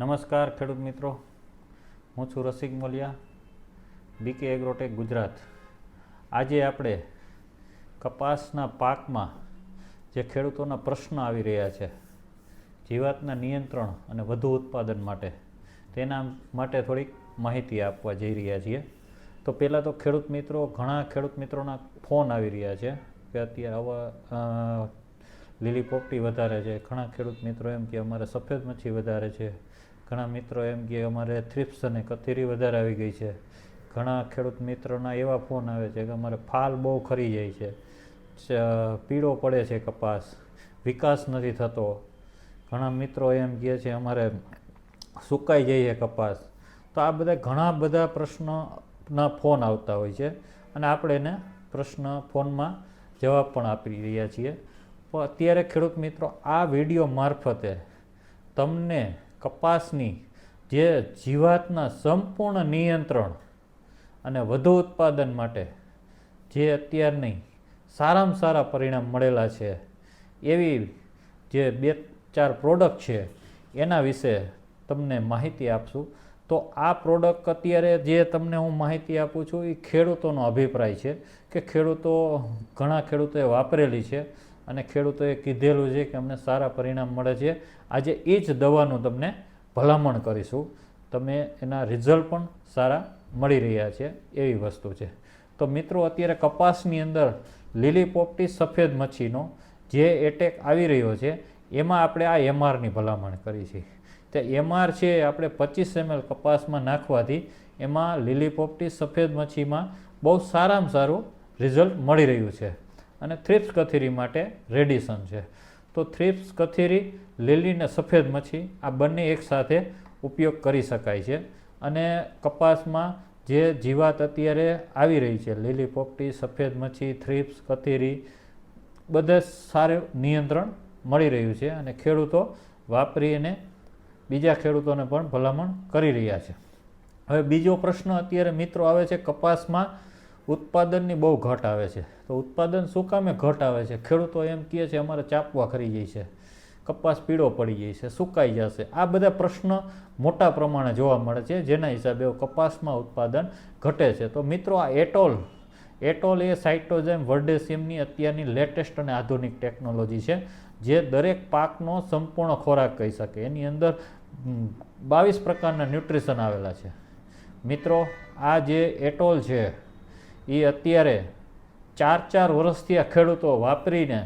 નમસ્કાર ખેડૂત મિત્રો. હું છું રસિક મોલિયા બીકે એગ્રોટેક ગુજરાત. આજે આપણે કપાસના પાકમાં જે ખેડૂતોના પ્રશ્ન આવી રહ્યા છે, જીવાતના નિયંત્રણ અને વધુ ઉત્પાદન માટે, તેના માટે થોડીક માહિતી આપવા જઈ રહ્યા છીએ. તો પહેલાં તો ખેડૂત મિત્રો, ઘણા ખેડૂત મિત્રોના ફોન આવી રહ્યા છે કે અત્યારે આવા લીલી પોપટી વધારે છે. ઘણા ખેડૂત મિત્રો એમ કે અમારે સફેદ મચ્છી વધારે છે. ઘણા મિત્રો એમ કે અમારે થ્રિપ્સ અને કથેરી વધારે આવી ગઈ છે. ઘણા ખેડૂત મિત્રોના એવા ફોન આવે છે કે અમારે ફાલ બહુ ખરી જાય છે. પીળો પડે છે કપાસ. વિકાસ નથી થતો. ઘણા મિત્રો એમ કહે છે અમારે સુકાઈ જાય છે કપાસ. તો આ બધા ઘણા બધા પ્રશ્નના ફોન આવતા હોય છે અને આપણે એને પ્રશ્ન ફોનમાં જવાબ પણ આપી રહ્યા છીએ. અત્યારે ખેડૂત મિત્રો આ વીડિયો મારફતે તમને કપાસની જે જીવાતના સંપૂર્ણ નિયંત્રણ અને વધુ ઉત્પાદન માટે જે અત્યારની સારામાં સારા પરિણામ મળેલા છે, એવી જે બે ચાર પ્રોડક્ટ છે, એના વિશે તમને માહિતી આપશું. તો આ પ્રોડક્ટ અત્યારે જે તમને હું માહિતી આપું છું, એ ખેડૂતોનો અભિપ્રાય છે કે ખેડૂતો ઘણા ખેડૂતોએ વાપરેલી છે. અને ખેડૂતોએ કીધેલું છે કે અમને સારા પરિણામ મળે છે. આજે એ જ દવાનું તમને ભલામણ કરીશું. તમે એના રિઝલ્ટ પણ સારા મળી રહ્યા છે એવી વસ્તુ છે. તો મિત્રો, અત્યારે કપાસની અંદર લીલી પોપટી સફેદ મચ્છીનો જે એટેક આવી રહ્યો છે, એમાં આપણે આ એમઆરની ભલામણ કરી છે. તે એમઆર છે આપણે પચીસ એમએલ કપાસમાં નાખવાથી એમાં લીલી પોપટી સફેદ મચ્છીમાં બહુ સારામાં સારું રિઝલ્ટ મળી રહ્યું છે. અને થ્રિપ્સ કથેરી માટે રેડિશન છે. તો થ્રિપ્સ કથેરી, લીલી ને સફેદ મચ્છી આ બંને એકસાથે ઉપયોગ કરી શકાય છે. અને કપાસમાં જે જીવાત અત્યારે આવી રહી છે, લીલી પોપટી, સફેદ મચ્છી, થ્રિપ્સ કથેરી, બધે સારું નિયંત્રણ મળી રહ્યું છે અને ખેડૂતો વાપરીને બીજા ખેડૂતોને પણ ભલામણ કરી રહ્યા છે. હવે બીજો પ્રશ્ન અત્યારે મિત્રો આવે છે કપાસમાં ઉત્પાદનની બહુ ઘટ આવે છે. તો ઉત્પાદન શું કામે ઘટ આવે છે? ખેડૂતો એમ કહે છે, અમારે ચાપવા ખરી જાય છે. કપાસ પીળો પડી જાય છે. સુકાઈ જશે. આ બધા પ્રશ્ન મોટા પ્રમાણે જોવા મળે છે. જેના હિસાબે કપાસમાં ઉત્પાદન ઘટે છે. તો મિત્રો, આ એટોલ એટોલ એ સાઇટોજેમ વર્ડેસિયમની અત્યારની લેટેસ્ટ અને આધુનિક ટેકનોલોજી છે, જે દરેક પાકનો સંપૂર્ણ ખોરાક કહી શકે. એની અંદર બાવીસ પ્રકારના ન્યુટ્રિશન આવેલા છે. મિત્રો, આ જે એટોલ છે એ અત્યારે ચાર ચાર વર્ષથી આ ખેડૂતો વાપરીને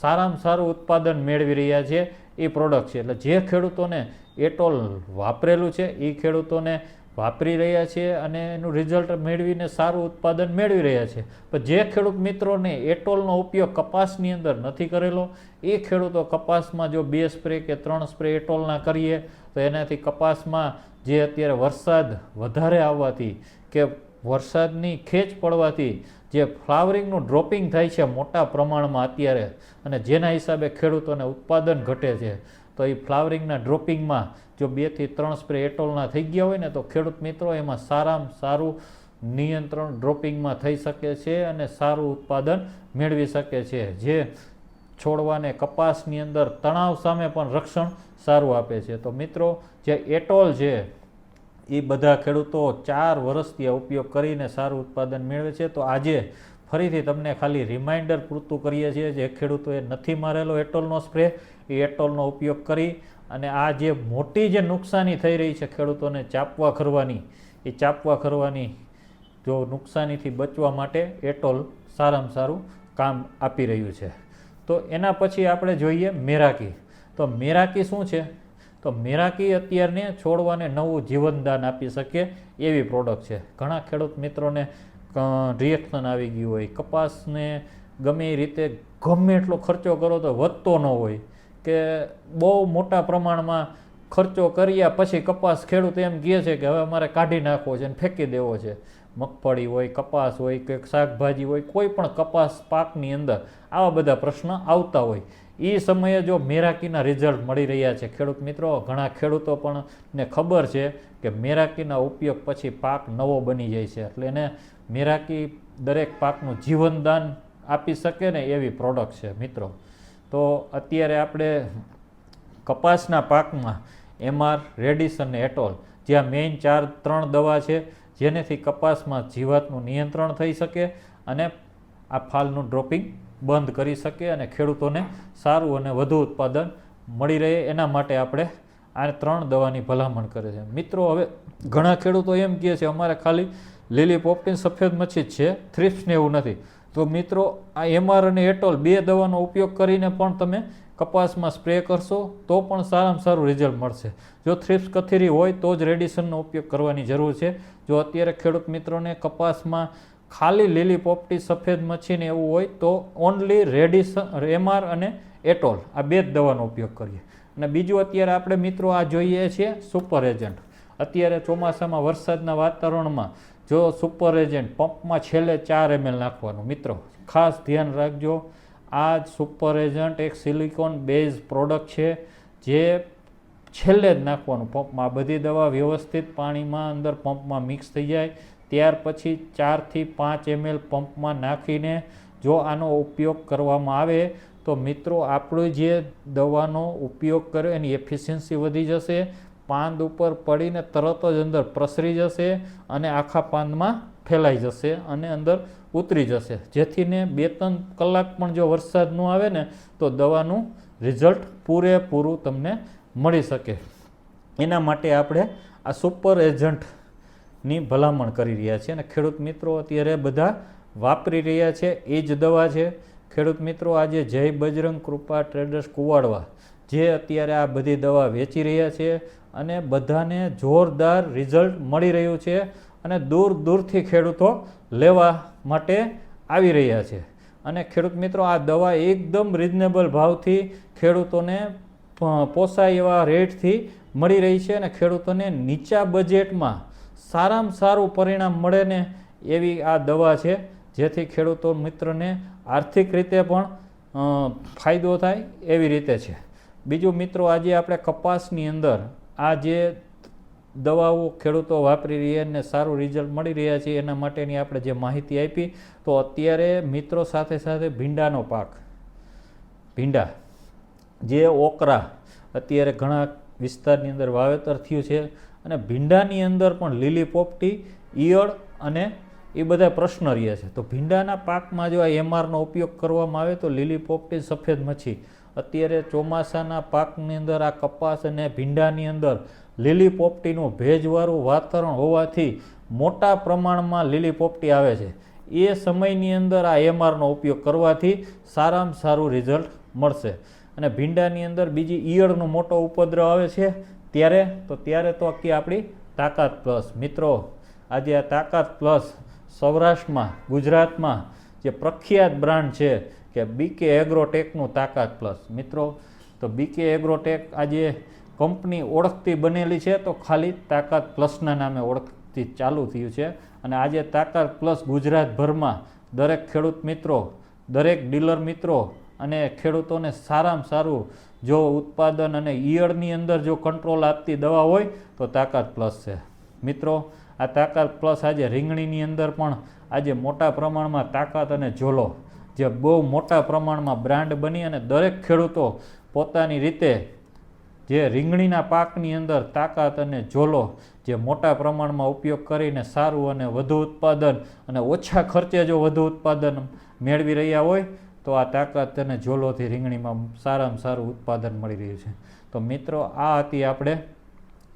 સારામાં સારું ઉત્પાદન મેળવી રહ્યા છે. એ પ્રોડક્ટ છે. એટલે જે ખેડૂતોને એટોલ વાપરેલું છે એ ખેડૂતોને વાપરી રહ્યા છે અને એનું રિઝલ્ટ મેળવીને સારું ઉત્પાદન મેળવી રહ્યા છે. પણ જે ખેડૂત મિત્રોને એટોલનો ઉપયોગ કપાસની અંદર નથી કરેલો, એ ખેડૂતો કપાસમાં જો બે સ્પ્રે કે ત્રણ સ્પ્રે એટોલના કરીએ, તો એનાથી કપાસમાં જે અત્યારે વરસાદ વધારે આવવાથી કે વરસાદની ખેંચ પડવાથી જે ફ્લાવરિંગનું ડ્રોપિંગ થાય છે મોટા પ્રમાણમાં અત્યારે અને જેના હિસાબે ખેડૂતોને ઉત્પાદન ઘટે છે, તો એ ફ્લાવરિંગના ડ્રોપિંગમાં જો બેથી ત્રણ સ્પ્રે એટોલના થઈ ગયા હોય ને તો ખેડૂત મિત્રો એમાં સારામાં સારું નિયંત્રણ ડ્રોપિંગમાં થઈ શકે છે અને સારું ઉત્પાદન મેળવી શકે છે. જે છોડવાને કપાસની અંદર તણાવ સામે પણ રક્ષણ સારું આપે છે. તો મિત્રો, જે એટોલ છે એ બધા ખેડૂતો ચાર વર્ષથી ઉપયોગ કરીને સારું ઉત્પાદન મેળવે છે. તો આજે ફરીથી તમને ખાલી રિમાઇન્ડર પૂરતું કરીએ છીએ જે ખેડૂતોએ નથી મારેલો એટોલનો સ્પ્રે, એ એટોલનો ઉપયોગ કરી અને આ જે મોટી જે નુકસાની થઈ રહી છે ખેડૂતોને ચાપવા ખરવાની, એ ચાપવા ખરવાની જો નુકસાનીથી બચવા માટે એટોલ સારામાં સારું કામ આપી રહ્યું છે. તો એના પછી આપણે જોઈએ મેરાકી. તો મેરાકી શું છે? તો મેરાકી અત્યારને છોડવાને નવું જીવનદાન આપી શકે એવી પ્રોડક્ટ છે. ઘણા ખેડૂત મિત્રોને રિએક્શન આવી ગયું હોય, કપાસને ગમે એ રીતે ગમે એટલો ખર્ચો કરો તો વધતો ન હોય કે બહુ મોટા પ્રમાણમાં ખર્ચો કર્યા પછી કપાસ ખેડૂત એમ કહે છે કે હવે અમારે કાઢી નાખવો છે અને ફેંકી દેવો છે. મગફળી હોય, કપાસ હોય કે શાકભાજી હોય, કોઈ પણ કપાસ પાકની અંદર આવા બધા પ્રશ્ન આવતા હોય. એ સમયે જો મેરાકીના રિઝલ્ટ મળી રહ્યા છે. ખેડૂત મિત્રો, ઘણા ખેડૂતો પણ ને ખબર છે કે મેરાકીના ઉપયોગ પછી પાક નવો બની જાય છે. એટલે એને મેરાકી દરેક પાકનું જીવનદાન આપી શકે ને એવી પ્રોડક્ટ છે મિત્રો. તો અત્યારે આપણે કપાસના પાકમાં એમઆર રેડિસ અને એટોલ જ્યાં મેઇન ચાર, ત્રણ દવા છે, જેનેથી કપાસમાં જીવાતનું નિયંત્રણ થઈ શકે અને આ ફાલનું ડ્રોપિંગ બંધ કરી શકે અને ખેડૂતોને સારું અને વધુ ઉત્પાદન મળી રહે એના માટે આપણે આ ત્રણ દવાની ભલામણ કરે છે. મિત્રો, હવે ઘણા ખેડૂતો એમ કહે છે, અમારે ખાલી લીલી પોપટીન, સફેદ મચ્છી જ છે થ્રિપ્સને એવું નથી. તો મિત્રો, આ એમઆર અને એટોલ બે દવાનો ઉપયોગ કરીને પણ તમે કપાસમાં સ્પ્રે કરશો તો પણ સારામાં સારું રિઝલ્ટ મળશે. જો થ્રિપ્સ કથીરી હોય તો જ રેડિશનનો ઉપયોગ કરવાની જરૂર છે. જો અત્યારે ખેડૂત મિત્રોને કપાસમાં ખાલી લીલી પોપટી સફેદ મચ્છીને એવું હોય તો ઓનલી રેડિસ એમઆર અને એટોલ. આ બે જ દવાનો ઉપયોગ કરીએ. અને બીજું અત્યારે આપણે મિત્રો આ જોઈએ છીએ સુપર એજન્ટ. અત્યારે ચોમાસામાં વરસાદના વાતાવરણમાં જો સુપર એજન્ટ પંપમાં છેલ્લે ચાર એમએલ નાખવાનું. મિત્રો, ખાસ ધ્યાન રાખજો. આ જ સુપર એજન્ટ એક સિલિકોન બેઝ પ્રોડક્ટ છે, જે છેલ્લે જ નાખવાનું પંપમાં. બધી દવા વ્યવસ્થિત પાણીમાં અંદર પંપમાં મિક્સ થઈ જાય. ત્યાર પછી ચારથી પાંચ એમએલ પંપમાં નાખીને જો આનો ઉપયોગ કરવામાં આવે તો મિત્રો આપણો જે દવાનો ઉપયોગ કર્યો એની એફિશિયન્સી વધી જશે, પાંદ ઉપર પડીને તરત જ અંદર પ્રસરી જશે અને આખા પાંદમાં ફેલાઈ જશે અને અંદર ઉતરી જશે. જેથીને બે ત્રણ કલાક પણ જો વરસાદ ન આવે ને તો દવાનું રિઝલ્ટ પૂરેપૂરું તમને મળી શકે. એના માટે આપણે આ સુપર એજન્ટની ભલામણ કરી રહ્યા છે અને ખેડૂત મિત્રો અત્યારે બધા વાપરી રહ્યા છે. એ જ દવા છે. ખેડૂત મિત્રો, આજે જય બજરંગ કૃપા ટ્રેડર્સ કુવાડવા, જે અત્યારે આ બધી દવા વેચી રહ્યા છે અને બધાને જોરદાર રિઝલ્ટ મળી રહ્યું છે અને દૂર દૂરથી ખેડૂતો લેવા માટે આવી રહ્યા છે. અને ખેડૂત મિત્રો, આ દવા એકદમ રિઝનેબલ ભાવથી ખેડૂતોને પોસાય એવા રેટથી મળી રહી છે અને ખેડૂતોને નીચા બજેટમાં સારામાં સારું પરિણામ મળે ને એવી આ દવા છે, જેથી ખેડૂતો મિત્રને આર્થિક રીતે પણ ફાયદો થાય એવી રીતે છે. બીજું મિત્રો, આજે આપણે કપાસની અંદર આ જે દવાઓ ખેડૂતો વાપરી રહ્યા અને સારું રિઝલ્ટ મળી રહ્યા છે, એના માટેની આપણે જે માહિતી આપી, તો અત્યારે મિત્રો સાથે સાથે ભીંડાનો પાક. ભીંડા, જે ઓકરા અત્યારે ઘણા વિસ્તારની અંદર વાવેતર થયું છે અને ભીંડાની અંદર પણ લીલી પોપટી, ઈયળ અને એ બધા પ્રશ્ન રહ્યા છે. તો ભીંડાના પાકમાં જો આ એમઆરનો ઉપયોગ કરવામાં આવે તો લીલી પોપટી, સફેદ મચ્છી. અત્યારે ચોમાસાના પાકની અંદર આ કપાસ અને ભીંડાની અંદર લીલી પોપટીનું ભેજવાળું વાતાવરણ હોવાથી મોટા પ્રમાણમાં લીલી પોપટી આવે છે. એ સમયની અંદર આ એમઆરનો ઉપયોગ કરવાથી સારામાં સારું રિઝલ્ટ મળશે. અને ભીંડાની અંદર બીજી ઈયળનો મોટો ઉપદ્રવ આવે છે. ત્યારે, તો ત્યારે તો આખી આપણી તાકાત પ્લસ. મિત્રો, આજે આ તાકાત પ્લસ સૌરાષ્ટ્રમાં, ગુજરાતમાં જે પ્રખ્યાત બ્રાન્ડ છે કે બીકે એગ્રોટેકનું તાકાત પ્લસ. મિત્રો, તો બીકે એગ્રોટેક આજે કંપની ઓળખતી બનેલી છે, તો ખાલી તાકાત પ્લસના નામે ઓળખતી ચાલુ થયું છે. અને આજે તાકાત પ્લસ ગુજરાતભરમાં દરેક ખેડૂત મિત્રો, દરેક ડીલર મિત્રો અને ખેડૂતોને સારામાં સારું જો ઉત્પાદન અને ઈયળની અંદર જો કંટ્રોલ આપતી દવા હોય, તો તાકાત પ્લસ છે. મિત્રો, આ તાકાત પ્લસ આજે રીંગણીની અંદર પણ આજે મોટા પ્રમાણમાં તાકાત અને ઝોલો. જે બહુ મોટા પ્રમાણમાં બ્રાન્ડ બની અને દરેક ખેડૂતો પોતાની રીતે જે રીંગણીના પાકની અંદર તાકાત અને ઝોલો જે મોટા પ્રમાણમાં ઉપયોગ કરીને સારું અને વધુ ઉત્પાદન અને ઓછા ખર્ચે જો વધુ ઉત્પાદન મેળવી રહ્યા હોય તો આ તાકાત અને ઝોલોથી રીંગણીમાં સારામાં સારું ઉત્પાદન મળી રહ્યું છે. તો મિત્રો, આ હતી આપણે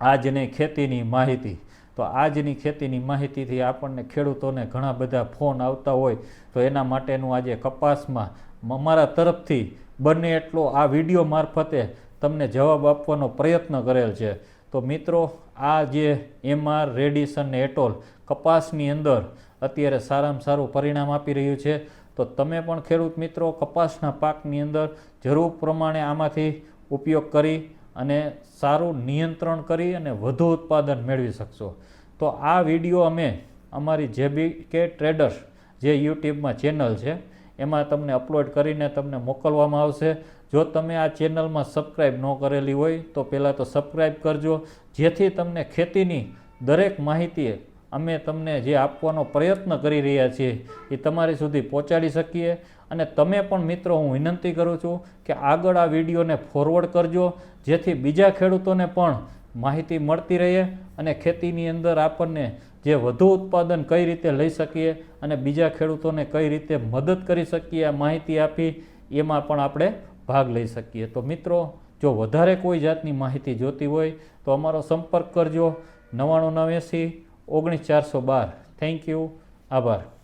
આજની ખેતીની માહિતી. તો આજની ખેતીની માહિતીથી આપણને ખેડૂતોને ઘણા બધા ફોન આવતા હોય, તો એના માટેનું આજે કપાસમાં અમારા તરફથી બને એટલો આ વીડિયો મારફતે તમને જવાબ આપવાનો પ્રયત્ન કરેલ છે. તો મિત્રો, આ જે એમઆર રેડિસન એટોલ કપાસની અંદર અત્યારે સારામાં સારું પરિણામ આપી રહ્યું છે. તો તમે પણ ખેડૂત મિત્રો કપાસના પાકની અંદર જરૂર પ્રમાણે આમાંથી ઉપયોગ કરી અને સારું નિયંત્રણ કરી અને વધુ ઉત્પાદન મેળવી શકશો. તો આ વીડિયો અમે અમારી જેબી કે ટ્રેડર્સ જે યુટ્યુબમાં ચેનલ છે, એમાં તમને અપલોડ કરીને તમને મોકલવામાં આવશે. જો તમે આ ચેનલમાં સબસ્ક્રાઈબ ન કરેલી હોય, તો પહેલાં તો સબસ્ક્રાઈબ કરજો. જેથી તમને ખેતીની દરેક માહિતી અમે તમને જે આપવાનો પ્રયત્ન કરી રહ્યા છીએ એ તમારી સુધી પહોંચાડી શકીએ. અને તમે પણ મિત્રો, હું વિનંતી કરું છું કે આગળ આ વિડીયોને ફોરવર્ડ કરજો, જેથી બીજા ખેડૂતોને પણ માહિતી મળતી રહે અને ખેતીની અંદર આપણને જે વધુ ઉત્પાદન કઈ રીતે લઈ શકીએ અને બીજા ખેડૂતોને કઈ રીતે મદદ કરી શકીએ આ માહિતી આપી, એમાં પણ આપણે ભાગ લઈ શકીએ. તો મિત્રો, જો વધારે કોઈ જાતની માહિતી જોતી હોય તો અમારો સંપર્ક કરજો. નવ્વાણું નવ્યાસી ઓગણીસ ચારસો બાર. થેન્ક યુ આભાર.